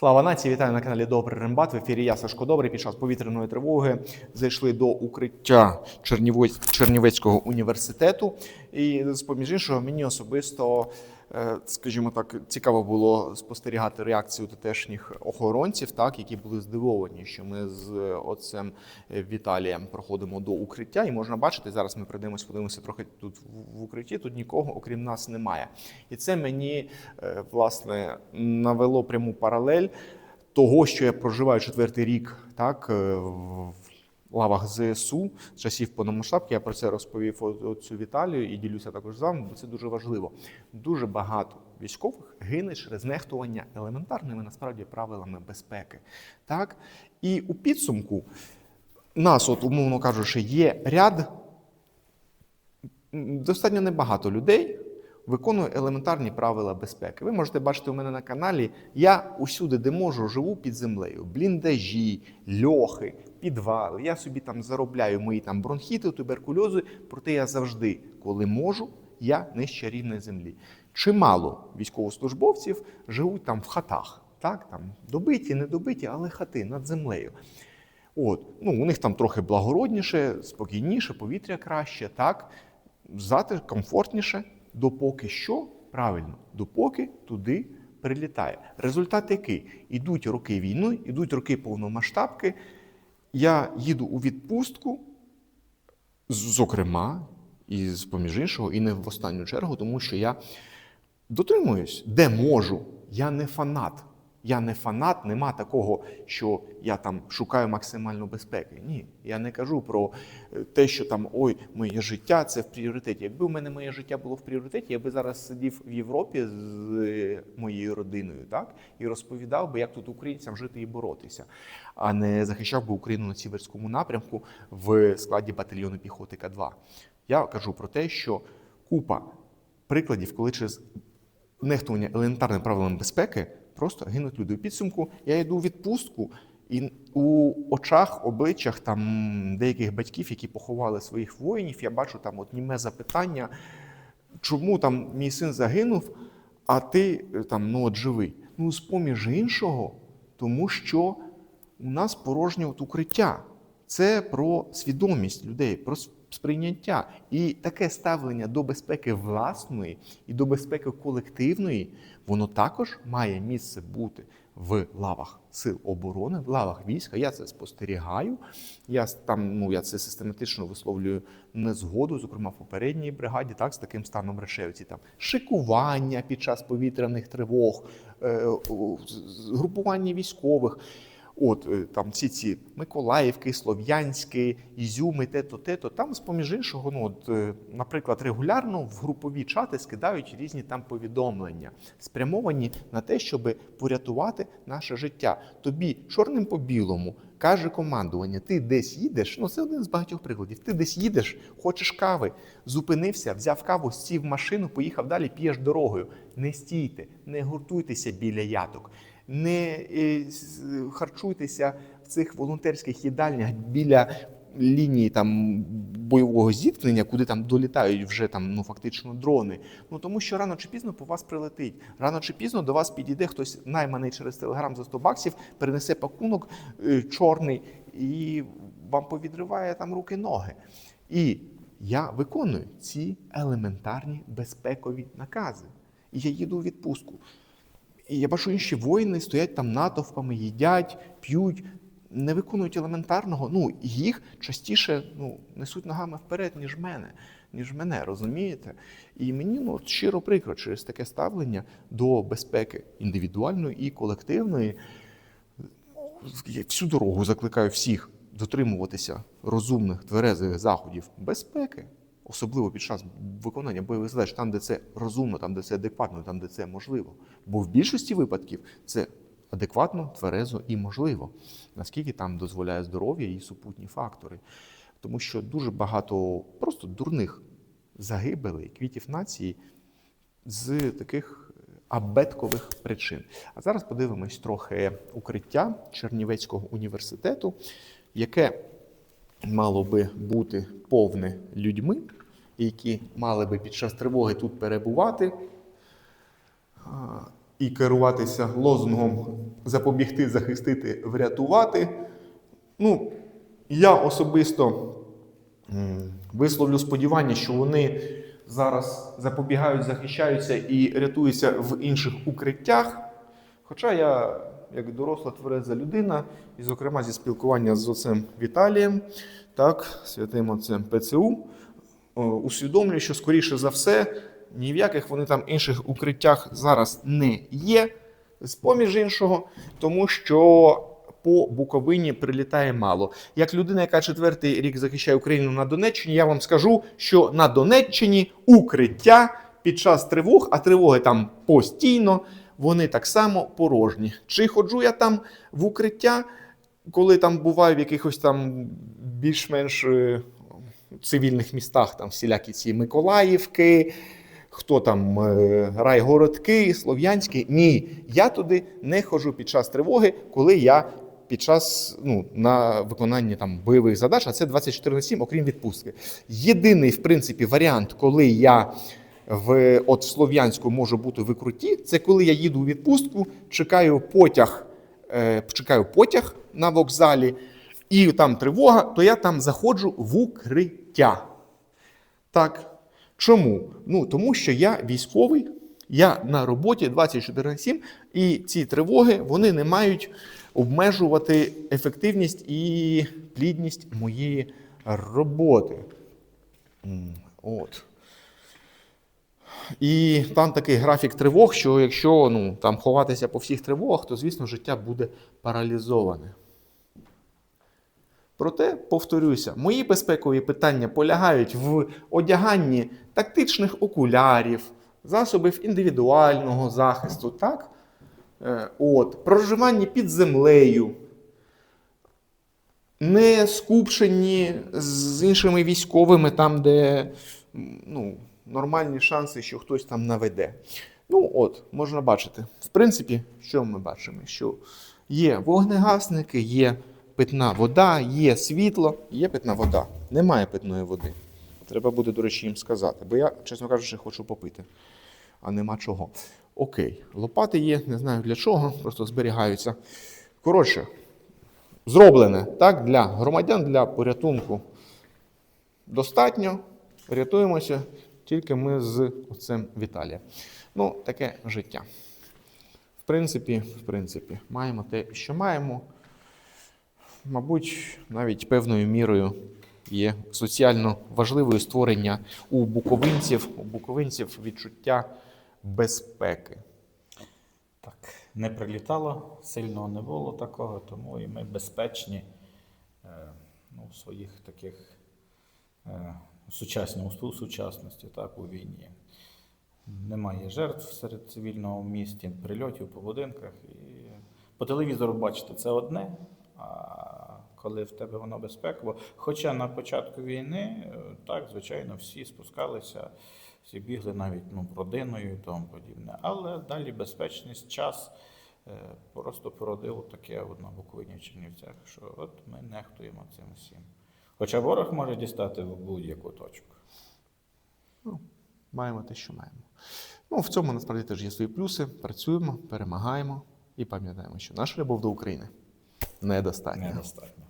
Слава нації, вітаю на каналі Добрий Рембат. В ефірі я Сашко Добрий. Під час повітряної тривоги зайшли до укриття Чернівець- Чернівецького університету. І з поміж іншого, мені особисто, скажімо так, цікаво було спостерігати реакцію тутешніх охоронців, так які були здивовані, що ми з отцем Віталієм проходимо до укриття. І можна бачити, зараз ми прийдемось, подивимося трохи тут в- укритті. Тут нікого, окрім нас, немає. І це мені е, власне навело пряму паралель того, що я проживаю четвертий рік, так е, в лавах ЗСУ з часів повномасштабки. Я про це розповів отцю Віталію і ділюся також з вами, бо це дуже важливо. Дуже багато військових гине через нехтування елементарними насправді правилами безпеки. Так і у підсумку нас, от умовно кажучи, є ряд достатньо небагато людей виконує елементарні правила безпеки. Ви можете бачити у мене на каналі. Я усюди, де можу, живу під землею. Бліндажі, льохи, підвали. Я собі там заробляю мої там бронхіти, туберкульози. Проте я завжди, коли можу, я нижче рівня землі. Чимало військовослужбовців живуть там в хатах. Так, там добиті, недобиті, але хати над землею. От, ну, у них там трохи благородніше, спокійніше, повітря краще, так, затиш, комфортніше, допоки що, правильно, допоки туди прилітає. Результат який? Ідуть роки війни, ідуть роки повномасштабки. Я їду у відпустку, зокрема, і з поміж іншого, і не в останню чергу, тому що я дотримуюсь, де можу. Я не фанат. Я не фанат, нема такого, що я там шукаю максимальну безпеки. Ні, я не кажу про е, те, що там ой, моє життя це в пріоритеті. Якби в мене моє життя було в пріоритеті, я би зараз сидів в Європі з е, моєю родиною, так і розповідав би, як тут українцям жити і боротися, а не захищав би Україну на сіверському напрямку в складі батальйону піхоти К2. Я кажу про те, що купа прикладів, коли через нехтування елементарними правилами безпеки просто гинуть люди. У підсумку я йду у відпустку, і у очах, обличчях там деяких батьків, які поховали своїх воїнів, я бачу там от німе запитання, чому там мій син загинув, а ти е, там ну от живий. Ну, з поміж іншого, тому що у нас порожнє от укриття. Це про свідомість людей, про сприйняття. І таке ставлення до безпеки власної і до безпеки колективної, воно також має місце бути в лавах сил оборони, в лавах війська. Я це спостерігаю. Я там, ну я це систематично висловлюю незгоду, зокрема в попередній бригаді, так з таким станом речей. Ці там шикування під час повітряних тривог, е, групування військових. От е, там ці ці Миколаївки, Слов'янські, Ізюми, те-то, те-то. Там, з поміж іншого, ну от, е, наприклад, регулярно в групові чати скидають різні там повідомлення, спрямовані на те, щоб порятувати наше життя. Тобі чорним по білому каже командування: ти десь їдеш. Ну це один з багатьох прикладів. Ти десь їдеш, хочеш кави, зупинився, взяв каву, сів в машину, поїхав далі, п'єш дорогою. Не стійте, не гуртуйтеся біля яток не е, харчуйтеся в цих волонтерських їдальнях біля лінії там бойового зіткнення, куди там долітають вже там ну фактично дрони. Ну тому що рано чи пізно по вас прилетить. Рано чи пізно до вас підійде хтось найманий через телеграм за 100 баксів, перенесе пакунок е, чорний і вам повідриває там руки ноги. І я виконую ці елементарні безпекові накази. І я їду у відпустку. І я бачу, інші воїни стоять там натовпами, їдять, п'ють, не виконують елементарного. Ну, їх частіше ну, несуть ногами вперед, ніж мене, ніж мене, розумієте? І мені ну, щиро прикро через таке ставлення до безпеки індивідуальної і колективної. Я всю дорогу закликаю всіх дотримуватися розумних тверезих заходів безпеки, особливо під час виконання бойових задач, там, де це розумно, там, де це адекватно, там, де це можливо. Бо в більшості випадків це адекватно, тверезо і можливо, наскільки там дозволяє здоров'я і супутні фактори. Тому що дуже багато просто дурних загибелей, квітів нації з таких абеткових причин. А зараз подивимось трохи укриття Чернівецького університету, яке мало би бути повне людьми, які мали би під час тривоги тут перебувати і керуватися лозунгом запобігти, захистити, врятувати. Ну, я особисто висловлю сподівання, що вони зараз запобігають, захищаються і рятуються в інших укриттях. Хоча я, як доросла твереза людина, і, зокрема, зі спілкування з отцем Віталієм, так, святим отцем ПЦУ, усвідомлюю, що скоріше за все, ні в яких вони там інших укриттях зараз не є, з поміж іншого, тому що по Буковині прилітає мало. Як людина, яка четвертий рік захищає Україну на Донеччині, я вам скажу, що на Донеччині укриття під час тривог, а тривоги там постійно, вони так само порожні. Чи ходжу я там в укриття, коли там буваю в якихось там більш-менш е, цивільних містах, там всілякі ці Миколаївки, хто там е, райгородки, Слов'янські. Ні, я туди не ходжу під час тривоги, коли я під час ну, на виконанні там бойових задач, а це 24 на 7, окрім відпустки. Єдиний, в принципі, варіант, коли я в от Слов'янську можу бути в ікруті, це коли я їду у відпустку, чекаю потяг, е, чекаю потяг на вокзалі, і там тривога, то я там заходжу в укриття. Так. Чому? Ну, тому що я військовий, я на роботі 24 на 7, і ці тривоги вони не мають обмежувати ефективність і плідність моєї роботи. От. І там такий графік тривог, що якщо ну, там ховатися по всіх тривогах, то, звісно, життя буде паралізоване. Проте, повторюся, мої безпекові питання полягають в одяганні тактичних окулярів, засобів індивідуального захисту, так? Е, От, проживанні під землею, не скупчені з іншими військовими, там, де ну, нормальні шанси, що хтось там наведе. Ну, от, можна бачити. В принципі, що ми бачимо? Що є вогнегасники, є питна вода, є світло, є питна вода. Немає питної води. Треба буде, до речі, їм сказати. Бо я, чесно кажучи, хочу попити, а нема чого. Окей, лопати є, не знаю для чого, просто зберігаються. Коротше, зроблене так, для громадян, для порятунку достатньо. Рятуємося тільки ми з оцем Віталієм. Ну, таке життя. В принципі, в принципі, маємо те, що маємо. Мабуть, навіть певною мірою є соціально важливою створення у буковинців, у буковинців відчуття безпеки. Так, не прилітало, сильного не було такого, тому і ми безпечні е, ну, в своїх таких е, у сучасності, так, у війні. Немає жертв серед цивільного в місті, прильотів по будинках. І по телевізору бачите, це одне. Коли в тебе воно безпеково. Хоча на початку війни, е, так, звичайно, всі спускалися, всі бігли навіть ну, родиною і тому подібне. Але далі безпечність, час е, просто породило таке от в Чернівцях, що от ми нехтуємо цим всім. Хоча ворог може дістати в будь-яку точку. Ну, маємо те, що маємо. Ну, в цьому насправді теж є свої плюси. Працюємо, перемагаємо і пам'ятаємо, що наша любов до України недостатня. Недостатньо.